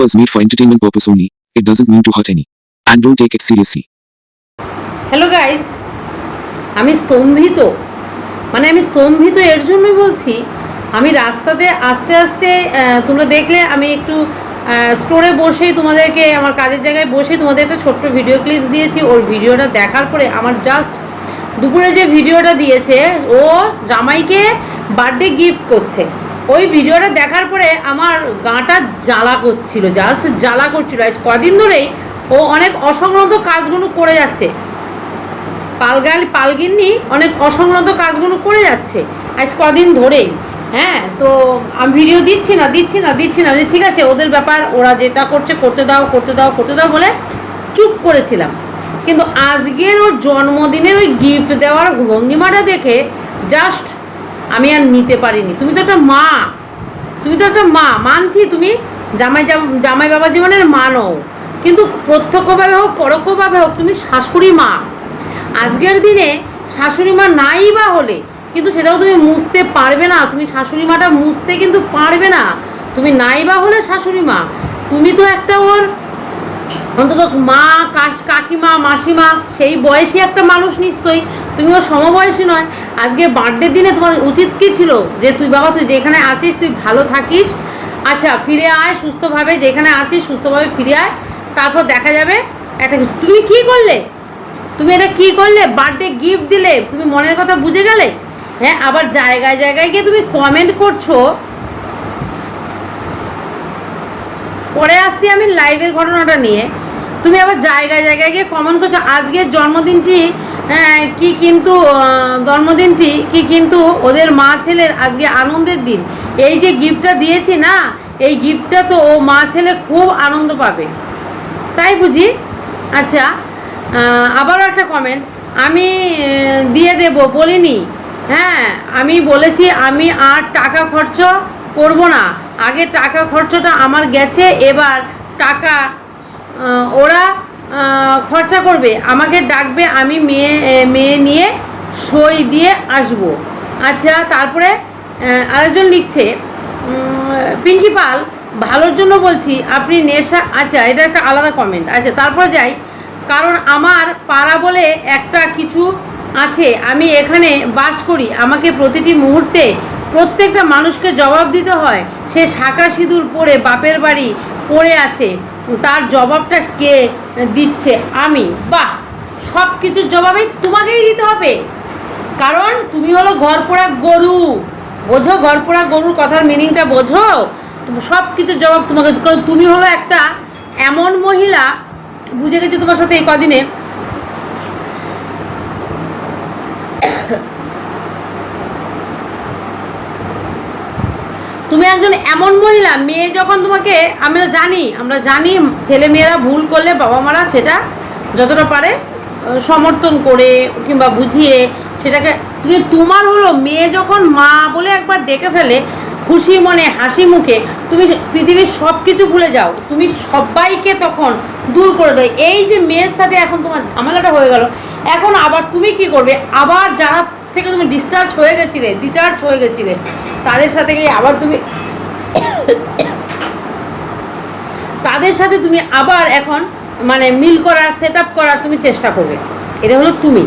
was made for entertainment purpose only. It doesn't mean to hurt any. And don't take it seriously. Hello guys আমি স্তম্ভিত মানে আমি স্তম্ভিত এর জন্যই বলছি, আমি রাস্তাতে আস্তে আস্তে তোমরা দেখলে আমি একটু স্টোরে বসেই তোমাদেরকে, আমার কাজের জায়গায় বসেই তোমাদের একটা ছোট্ট ভিডিও ক্লিপস দিয়েছি ওর ভিডিওটা দেখার পরে আমার জাস্ট দুপুরে যে ভিডিওটা দিয়েছে, ও জামাইকে বার্থডে গিফট করছে। ওই ভিডিওটা দেখার পরে আমার গাঁটা জ্বালা করছিল জাস্ট জ্বালা করছিল। আজ কদিন ধরেই ও অনেক অসংগত কাজগুলো করে যাচ্ছে। পালগাল, পালগিন্নি অনেক অসংগত কাজগুলো করে যাচ্ছে। আজ কদিন ধরেই হ্যাঁ তো আমি ভিডিও দিচ্ছি না দিচ্ছি না দিচ্ছি না। ঠিক আছে, ওদের ব্যাপার, ওরা যেটা করছে, করতে দাও করতে দাও করতে দাও বলে চুপ করেছিলাম। কিন্তু আজকের ওর জন্মদিনের ওই গিফট দেওয়ার ভঙ্গিমাটা দেখে জাস্ট আমি আর নিতে পারিনি। তুমি তো একটা মা। তুমি তো একটা মা। মানছি তুমি জামাই জামাই বাবা জীবনের মা নও কিন্তু প্রত্যক্ষভাবে হোক, পরোক্ষভাবে হোক, তুমি শাশুড়ি মা। আজকের দিনে শাশুড়ি মা নাই বা হলে কিন্তু সেটাও তুমি মুছতে পারবে না। তুমি শাশুড়ি মাটা মুছতে কিন্তু পারবে না। তুমি নাই বা হলে শাশুড়ি মা। তুমি তো একটা ওর অন্তত মা কাকিমা, মাসিমা, সেই বয়সী একটা মানুষ নিশ্চয়ই। তুমি ওর সমবয়সী নয়। আজকে বার্থডে দিনে তোমার উচিত কি ছিল? যে তুই বাবা, তুই যেখানে আছিস, তুই ভালো থাকিস। আচ্ছা ফিরে আয় সুস্থভাবে, যেখানে আছিস, সুস্থভাবে ফিরে আয়। তারপর দেখা যাবে একটা কিছু। তুমি কি করলে? তুমি এটা কি করলে? বার্থডে গিফট দিলে? তুমি মনের কথা বুঝে গেলে? হ্যাঁ আবার জায়গায় জায়গায় গিয়ে তুমি কমেন্ট করছ। পরে আসছি আমি লাইভের ঘটনাটা নিয়ে। তুমি আবার জায়গায় জায়গায় গিয়ে কমেন্ট করছ। আজকের জন্মদিনটি কি কিন্তু জন্মদিনটি কি কিন্তু ওদের মা ছেলের আজকে আনন্দের দিন। এই যে গিফটটা দিয়েছি না, এই গিফটটা তো ও মা ছেলে খুব আনন্দ পাবে। তাই বুঝি? আচ্ছা আবারও একটা কমেন্ট আমি দিয়ে দেব, বলিনি। হ্যাঁ আমি বলেছি আমি আর টাকা খরচ করব না। আগে টাকা খরচটা আমার গেছে, এবার টাকা ওরা খরচা করবে। আমাকে ডাকবে, আমি মেয়ে মেয়ে নিয়ে সই দিয়ে আসব। আচ্ছা তারপরে আরেকজন লিখছে পিঙ্কি পাল, ভালোর জন্য বলছি, আপনি নেশা আচ্ছা এটা একটা আলাদা কমেন্ট আচ্ছা তারপর যাই। কারণ আমার পাড়া বলে একটা কিছু আছে, আমি এখানে বাস করি। আমাকে প্রতিটি মুহূর্তে প্রত্যেকটা মানুষকে জবাব দিতে হয়। সে শাঁখা সিঁদুর পরে বাপের বাড়ি পড়ে আছে। তার জবাবটা কে দিচ্ছে? আমি। বাহ! সব কিছুর জবাবে তোমাকেই দিতে হবে। কারণ তুমি হলো ঘর পোড়া গরু। বোঝো ঘর পোড়া গরুর কথার মিনিংটা বোঝো? সব কিছুর জবাব তোমাকে কারণ তুমি হলো একটা এমন মহিলা, বুঝে গেছি তোমার সাথে এই কদিনে? একজন এমন মহিলা, মেয়ে যখন তোমাকে আমরা জানি আমরা জানি ছেলে মেয়েরা ভুল করলে বাবা মারা সেটা যতটা পারে সমর্থন করে কিংবা বুঝিয়ে সেটাকে তুমি তোমার হলো মেয়ে যখন মা বলে একবার ডেকে ফেলে, খুশি মনে, হাসি মুখে, তুমি পৃথিবীর সব কিছু ভুলে যাও। তুমি সবাইকে তখন দূর করে দাও। এই যে মেয়ের সাথে এখন তোমার ঝামেলাটা হয়ে গেল, এখন আবার তুমি কি করবে? আবার যারা থেকে তুমি ডিসচার্জ হয়ে গেছিলে ডিচার্জ হয়ে গেছিলে। তাদের সাথে গিয়ে আবার তুমি তাদের সাথে তুমি আবার এখন মানে মিল করার সেট আপ করার তুমি চেষ্টা করবে। এটা হলো তুমি।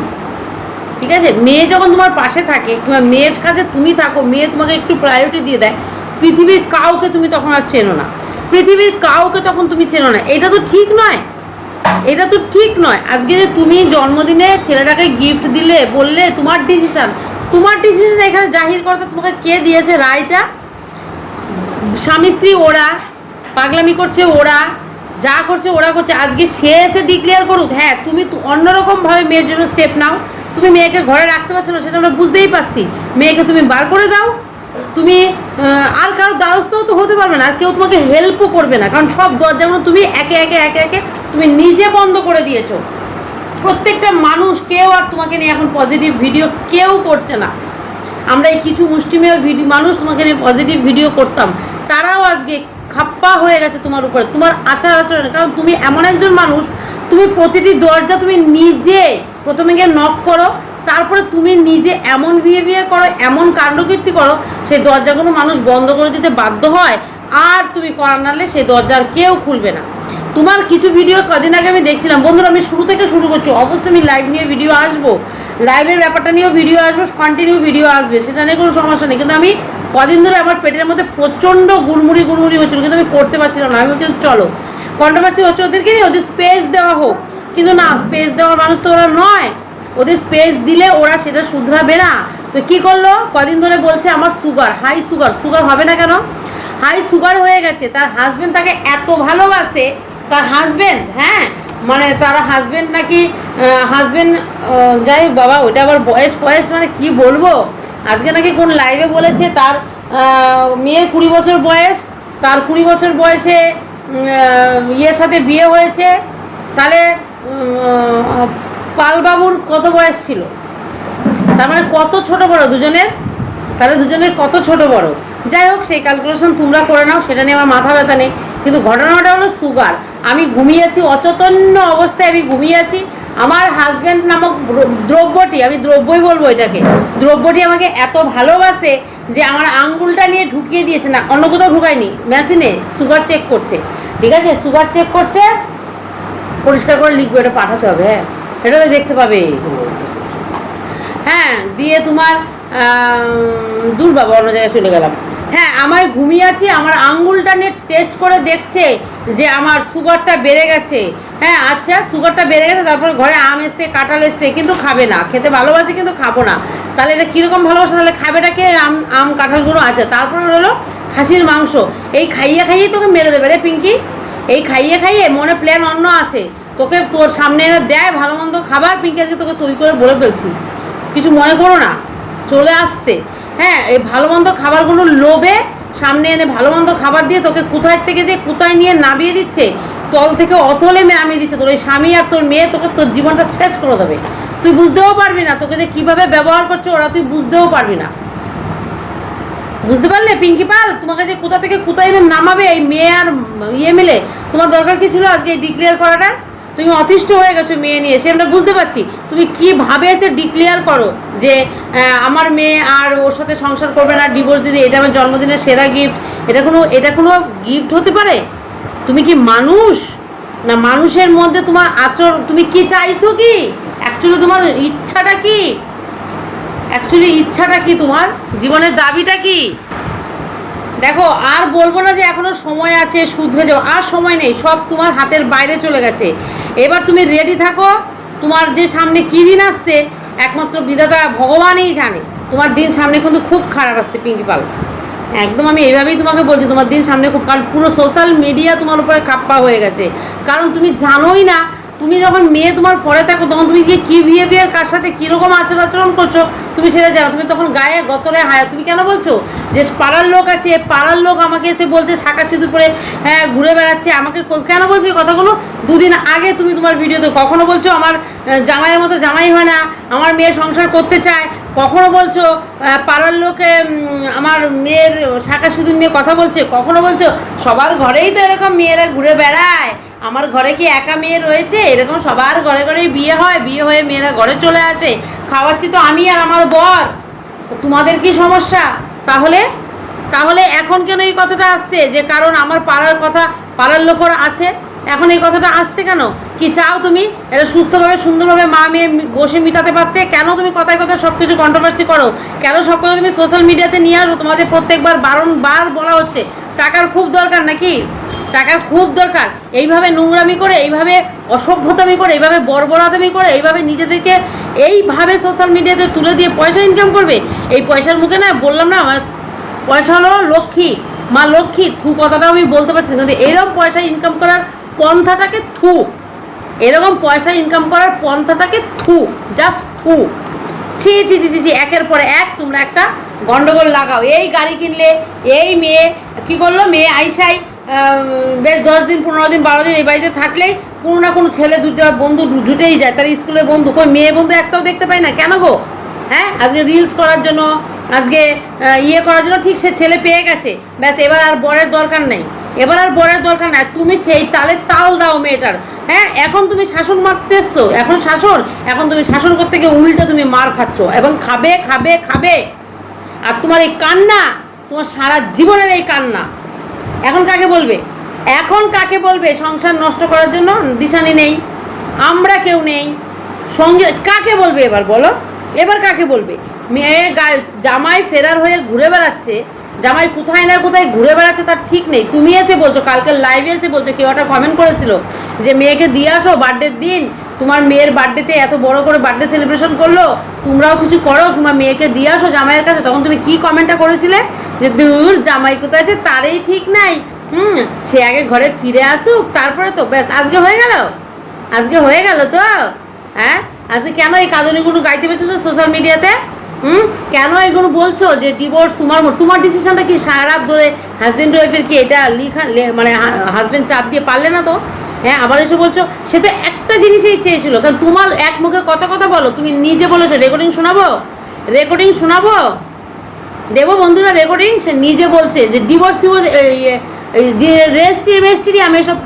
ঠিক আছে? মেয়ে যখন তোমার পাশে থাকে কিংবা মেয়ের কাছে তুমি থাকো, মেয়ে তোমাকে একটু প্রায়োরিটি দিয়ে দেয়, পৃথিবীর কাউকে তুমি তখন আর চেনো না। পৃথিবীর কাউকে তখন তুমি চেনো না। এটা তো ঠিক নয়। এটা তো ঠিক নয়। আজকে যে তুমি জন্মদিনে ছেলেটাকে গিফট দিলে, বললে তোমার ডিসিশন তোমার ডিসিশন এখানে জাহির করতে তোমাকে কে দিয়েছে? রায়টা? স্বামী স্ত্রী ওরা, পাগলামি করছে ওরা, যা করছে ওরা করছে। আজকে সে এসে ডিক্লেয়ার করুক হ্যাঁ তুমি অন্যরকমভাবে মেয়ের জন্য স্টেপ নাও। তুমি মেয়েকে ঘরে রাখতে পারছ না, সেটা আমরা বুঝতেই পারছি। মেয়েকে তুমি বার করে দাও। তুমি আর কারও দ্বারস্থও তো হতে পারবে না, আর কেউ তোমাকে হেল্পও করবে না। কারণ সব দরজাগুলো তুমি একে একে একে একে তুমি নিজে বন্ধ করে দিয়েছ। প্রত্যেকটা মানুষ, কেউ আর তোমাকে নিয়ে এখন পজিটিভ ভিডিও কেউ করছে না। আমরা এই কিছু মুষ্টিমেয় ভিডিও মানুষ তোমাকে নিয়ে পজিটিভ ভিডিও করতাম। তারাও আজকে খাপ্পা হয়ে গেছে তোমার উপরে। তোমার আচার আচরণ। কারণ তুমি এমন একজন মানুষ, তুমি প্রতিটি দরজা তুমি নিজে প্রথমে গিয়ে নক করো তারপরে তুমি নিজে এমন বিহেভিয়ার করো, এমন কাণ্ডকীর্তি করো, সেই দরজাগুলো মানুষ বন্ধ করে দিতে বাধ্য হয়, আর তুমি করার নালে সেই দরজা আর কেউ খুলবে না। তোমার কিছু ভিডিও কদিন আগে আমি দেখছিলাম। বন্ধুরা, আমি শুরু থেকে শুরু করছি। অবশ্যই আমি লাইভ নিয়ে ভিডিও আসব। লাইভের ব্যাপারটা নিয়েও ভিডিও আসব কন্টিনিউ ভিডিও আসবে, সেটা নিয়ে কোনো সমস্যা নেই। কিন্তু আমি কদিন ধরে আমার পেটের মধ্যে প্রচণ্ড গুড়মুড়ি গুড়মুড়ি হচ্ছিল, কিন্তু আমি করতে পারছিলাম না। আমি বলছিলাম চলো কন্ট্রোভার্সি হচ্ছে ওদেরকে ওদের স্পেস দেওয়া হোক। কিন্তু না স্পেস দেওয়ার মানুষ তো ওরা নয়। ওদের স্পেস দিলে ওরা সেটা শুধরাবে না। তো কী করল? কদিন ধরে বলছে আমার সুগার হাই সুগার সুগার হবে না কেন? হাই সুগার হয়ে গেছে, তার হাজবেন্ড তাকে এত ভালোবাসে, তার হাজবেন্ড হ্যাঁ? মানে তার হাজবেন্ড নাকি হাজবেন্ড যাই হোক বাবা ওটা আবার বয়স বয়স মানে কি বলব? আজকে নাকি কোন লাইভে বলেছে, তার মেয়ের কুড়ি বছর বয়স, তার কুড়ি বছর বয়সে ইয়ের সাথে বিয়ে হয়েছে। তাহলে পালবাবুর কত বয়স ছিল? তার মানে কত ছোট বড়? দুজনের? তাহলে দুজনের কত ছোট বড়? যাই হোক, সেই ক্যালকুলেশন তোমরা করে নাও, সেটা নিয়ে আমার মাথা ব্যথা নেই। কিন্তু ঘটনাটা হলো সুগার। আমি ঘুমিয়েছি অচৈতন্য অবস্থায় আমি ঘুমিয়েছি। আমার হাজব্যান্ড নামক দ্রব্যটি, আমি দ্রব্যই বলব এটাকে, দ্রব্যটি আমাকে এত ভালোবাসে যে আমার আঙ্গুলটা নিয়ে ঢুকিয়ে দিয়েছে। না, অন্য কোথাও ঢুকায়নি মেশিনে সুগার চেক করছে। ঠিক আছে? সুগার চেক করছে, পরিষ্কার করে লিখবে এটা পাঠাতে হবে হ্যাঁ? এটা তো দেখতে পাবে। হ্যাঁ দিয়ে তোমার দূর বাবা অন্য জায়গায় চলে গেলাম। হ্যাঁ আমায় ঘুমিয়ে আছি, আমার আঙ্গুলটা নিয়ে টেস্ট করে দেখছে যে আমার সুগারটা বেড়ে গেছে। হ্যাঁ আচ্ছা সুগারটা বেড়ে গেছে, তারপরে ঘরে আম এসছে, কাঁঠাল এসছে, কিন্তু খাবে না। খেতে ভালোবাসে, কিন্তু খাব না। তাহলে এটা কীরকম ভালোবাসা? তাহলে খাবেটাকে আম আম, কাঁঠালগুলো আছে তারপরে হলো খাসির মাংস। এই খাইয়ে খাইয়ে তোকে মেরে দেবে রে, পিঙ্কি। এই খাইয়ে খাইয়ে মনে প্ল্যান অন্য আছে। তোকে তোর সামনে এনে দেয় ভালো মন্দ খাবার পিঙ্কি আজকে তোকে তৈরি করে বলে ফেলছি। কিছু মনে করো না, চলে আসছে। হ্যাঁ এই ভালো মন্দ খাবারগুলো লোভে সামনে এনে ভালো মন্দ খাবার দিয়ে তোকে কোথায় থেকে যে কোথায় নিয়ে নামিয়ে দিচ্ছে, তল থেকে অতলে নামিয়ে দিচ্ছে। তোর ওই স্বামী আর তোর মেয়ে তোকে তোর জীবনটা শেষ করে দেবে। তুই বুঝতেও পারবি না, তোকে যে কীভাবে ব্যবহার করছে ওরা তুই বুঝতেও পারবি না। বুঝতে পারলে পিঙ্কি পাল, তোমাকে যে কোথা থেকে কোথায় এনে নামাবে এই মেয়ে আর ইয়ে মিলে, তোমার দরকার কি ছিল আজকে ডিক্লেয়ার করাটা তুমি অতিষ্ঠ হয়ে গেছো মেয়ে নিয়ে সে আমরা বুঝতে পারছি। তুমি কীভাবে এসে ডিক্লেয়ার করো যে আমার মেয়ে আর ওর সাথে সংসার করবে না ডিভোর্স দিদি, এটা আমার জন্মদিনের সেরা গিফট এটা কোনো এটা কোনো গিফট হতে পারে? তুমি কি মানুষ? না মানুষের মধ্যে তোমার আচর তুমি কি চাইছো কি? অ্যাকচুয়ালি তোমার ইচ্ছাটা কি? অ্যাকচুয়ালি ইচ্ছাটা কি তোমার? জীবনের দাবিটা কি? দেখো, আর বলব না যে এখনও সময় আছে, শুধরে যাও, আর সময় নেই, সব তোমার হাতের বাইরে চলে গেছে। এবার তুমি রেডি থাকো। তোমার যে সামনে কী দিন আসছে, একমাত্র বিধাতা ভগবানই জানে। তোমার দিন সামনে কিন্তু খুব খারাপ আসছে পিঙ্কি পাল একদম আমি এইভাবেই তোমাকে বলছি, তোমার দিন সামনে খুব কারণ পুরো সোশ্যাল মিডিয়া তোমার উপরে খাপ্পা হয়ে গেছে। কারণ তুমি জানোই না তুমি যখন মেয়ে তোমার পরে থাকো, তখন তুমি গিয়ে কী বিহেভিয়ার কার সাথে কীরকম আচার আচরণ করছ, তুমি সেটা জানো। তুমি তখন গায়ে গতরে হায়। তুমি কেন বলছো যে পাড়ার লোক আছে পাড়ার লোক আমাকে এসে বলছে শাঁকা সিঁদুর পরে হ্যাঁ ঘুরে বেড়াচ্ছে। আমাকে কেন বলছো এই কথাগুলো? দুদিন আগে তুমি তোমার ভিডিওতে কখনো বলছো আমার জামাইয়ের মতো জামাই হয় না, আমার মেয়ে সংসার করতে চায়। কখনো বলছো পাড়ার লোকে আমার মেয়ের শাঁকা সিঁদুর নিয়ে কথা বলছে? কখনো বলছো, সবার ঘরেই তো এরকম মেয়েরা ঘুরে বেড়ায়। আমার ঘরে কি একা মেয়ে রয়েছে? এরকম সবার ঘরে ঘরেই বিয়ে হয়, বিয়ে হয়ে মেয়েরা ঘরে চলে আসে। খাওয়াচ্ছি তো আমি আর আমার বর। তোমাদের কি সমস্যা? তাহলে তাহলে এখন কেন এই কথাটা আসছে? যে কারণ আমার পাড়ার কথা, পাড়ার লোকরা আছে। এখন এই কথাটা আসছে কেন? কি চাও তুমি? এটা সুস্থভাবে, সুন্দরভাবে মা মেয়ে বসে মিটাতে পারতে? কেন তুমি কথায় কথায় সব কিছু কন্ট্রোভার্সি করো? কেন সব কথা তুমি সোশ্যাল মিডিয়াতে নিয়ে আসো? তোমাদের প্রত্যেকবার বারংবার বলা হচ্ছে। টাকার খুব দরকার নাকি? টাকার খুব দরকার। এইভাবে নোংরামি করে, এইভাবে অসভ্যতামি করে, এইভাবে বর্বরাতামি করে, এইভাবে নিজেদেরকে এইভাবে সোশ্যাল মিডিয়াতে তুলে দিয়ে পয়সা ইনকাম করবে, এই পয়সার মুখে না বললাম না, আমার পয়সা হলো লক্ষ্মী, মা লক্ষ্মী, থু কথাটাও আমি বলতে পারছি কিন্তু এরকম পয়সা ইনকাম করার পন্থাটাকে থু। এরকম পয়সা ইনকাম করার পন্থাটাকে থু জাস্ট থু। ছি ছি ছি ছি, একের পরে এক তোমরা একটা গন্ডগোল লাগাও। এই গাড়ি কিনলে, এই মেয়ে কি করল? মেয়ে আইসাই বেশ দশ দিন, পনেরো দিন, বারো দিন এই বাড়িতে থাকলেই কোনো না কোনো ছেলে, দুটো বন্ধু ঢুটেই যায়। তার স্কুলের বন্ধু, কই মেয়ে বন্ধু একটাও দেখতে পাই না। কেন গো? হ্যাঁ? আজকে রিলস করার জন্য, আজকে ইয়ে করার জন্য ঠিক সে ছেলে পেয়ে গেছে। ব্যাস, এবার আর বরের দরকার নেই। এবার আর বরের দরকার নাই। তুমি সেই তালে তাল দাও মেয়েটার। হ্যাঁ? এখন তুমি শাসন মারতে এসছো। এখন শাসন? এখন তুমি শাসন করতে গিয়ে উল্টো তুমি মার খাচ্ছ। এবং খাবে খাবে খাবে। আর তোমার এই কান্না, তোমার সারা জীবনের এই কান্না। এখন কাকে বলবে? এখন কাকে বলবে সংসার নষ্ট করার জন্য? দিশানি নেই, আমরা কেউ নেই। সঙ্গে কাকে বলবে এবার বলো? এবার কাকে বলবে? মেয়ে জামাই ফেরার হয়ে ঘুরে বেড়াচ্ছে। জামাই কোথায় না কোথায় ঘুরে বেড়াচ্ছে তার ঠিক নেই। তুমি এসে বলছো, কালকে লাইভে এসে বলছো, কেউ একটা কমেন্ট করেছিল যে মেয়েকে দিয়ে আসো বার্থডের দিন। তোমার মেয়ের বার্থডেতে এত বড় করে বার্থডে সেলিব্রেশন করল। তোমরাও কিছু করো, কিংবা মেয়েকে দিয়ে আসো জামাইয়ের কাছে। তখন তুমি কি কমেন্টটা করেছিলে? যে দূর, জামাই কোথায় আছে তারই ঠিক নাই। হুম, সে আগে ঘরে ফিরে আসুক, তারপরে তো, ব্যাস, আজকে হয়ে গেল? আজকে হয়ে গেল তো? হ্যাঁ? আজকে কেন এই কাঁদনিগুলো গাইতে পেরেছ সোশ্যাল মিডিয়াতে হুম? কেন এগুলো বলছো যে ডিভোর্স তোমার তোমার ডিসিশনটা কি সারা রাত ধরে হাজব্যান্ড ওয়াইফের কি এটা লিখা মানে হাজব্যান্ড চাপ দিয়ে পারলে না তো? হ্যাঁ আবার এসে বলছো, সে তো একটা জিনিসই চেয়েছিল। কারণ তোমার এক মুখে কত কথা বলো, তুমি নিজে বলেছ রেকর্ডিং শোনাবো? রেকর্ডিং শোনাবো? দেবো বন্ধুরা রেকর্ডিং সে নিজে বলছে যে ডিভোর্স ডিভোর্স যে রেজিস্ট্রি রেজিস্ট্রি আমি এসব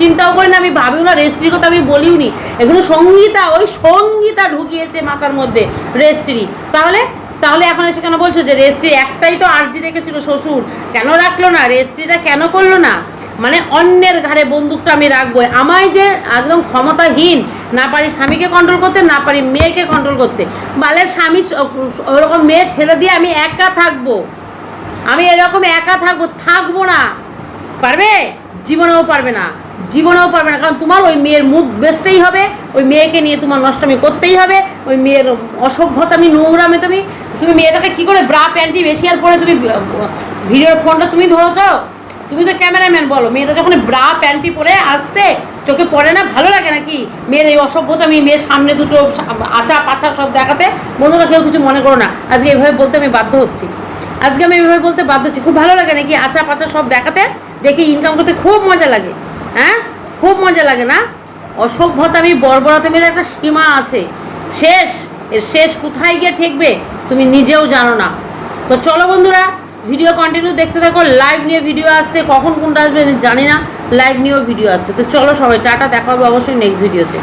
চিন্তাও করি না আমি ভাবিও না রেজিস্ট্রির কথা আমি বলিও নি এগুলো সঙ্গীতা, ওই সঙ্গীতা ঢুকিয়েছে মাথার মধ্যে রেজিস্ট্রি তাহলে তাহলে এখন এসে কেন বলছো যে রেজিস্ট্রি একটাই তো আর্জি রেখেছিল শ্বশুর? কেন রাখল না? রেজিস্ট্রিটা কেন করল না? মানে অন্যের ঘাড়ে বন্দুকটা আমি রাখব। আমায় যে একদম ক্ষমতাহীন না পারি স্বামীকে কন্ট্রোল করতে, না পারি মেয়েকে কন্ট্রোল করতে। বালের স্বামী ওরকম মেয়ে ছেড়ে দিয়ে আমি একা থাকব। আমি এরকম একা থাকব থাকব না। পারবে? জীবনেও পারবে না। জীবনেও পারবে না। কারণ তোমার ওই মেয়ের মুখ বেচতেই হবে, ওই মেয়েকে নিয়ে তোমার নষ্টমি করতেই হবে, ওই মেয়ের অসভ্যতামি নোংরামে তুমি তুমি মেয়েটাকে কি করে ব্রা প্যান্টি আর পরে তুমি ভিডিওর ফোনটা তুমি ধরো তো? তুমি তো ক্যামেরাম্যান বলো, মেয়েটা যখন ব্রা প্যান্টি পরে আসছে চোখে পড়ে না, ভালো লাগে নাকি? মেয়ের এই অসভ্যতা, আমি মেয়ের সামনে দুটো আচা পাচা সব দেখাতে বন্ধুরা কেউ কিছু মনে করো না। আজকে এভাবে বলতে আমি বাধ্য হচ্ছি। আজকে আমি এভাবে বলতে বাধ্য হচ্ছি। খুব ভালো লাগে নাকি আচা পাচা সব দেখাতে? দেখে ইনকাম করতে খুব মজা লাগে। হ্যাঁ? খুব মজা লাগে না? অসভ্যতা, আমি বর্বরতা মেয়ের একটা সীমা আছে। শেষ। এর শেষ কোথায় গিয়ে ঠেকবে? তুমি নিজেও জানো না। তো চলো বন্ধুরা ভিডিও কন্টিনিউ দেখতে থাকো লাইভ নিয়ে ভিডিও আসছে, কখন কোনটা আসবে আমি জানি না লাইভ নিয়েও ভিডিও আসছে। তো চলো সবাই, টাটা, দেখা হবে অবশ্যই নেক্সট ভিডিওতে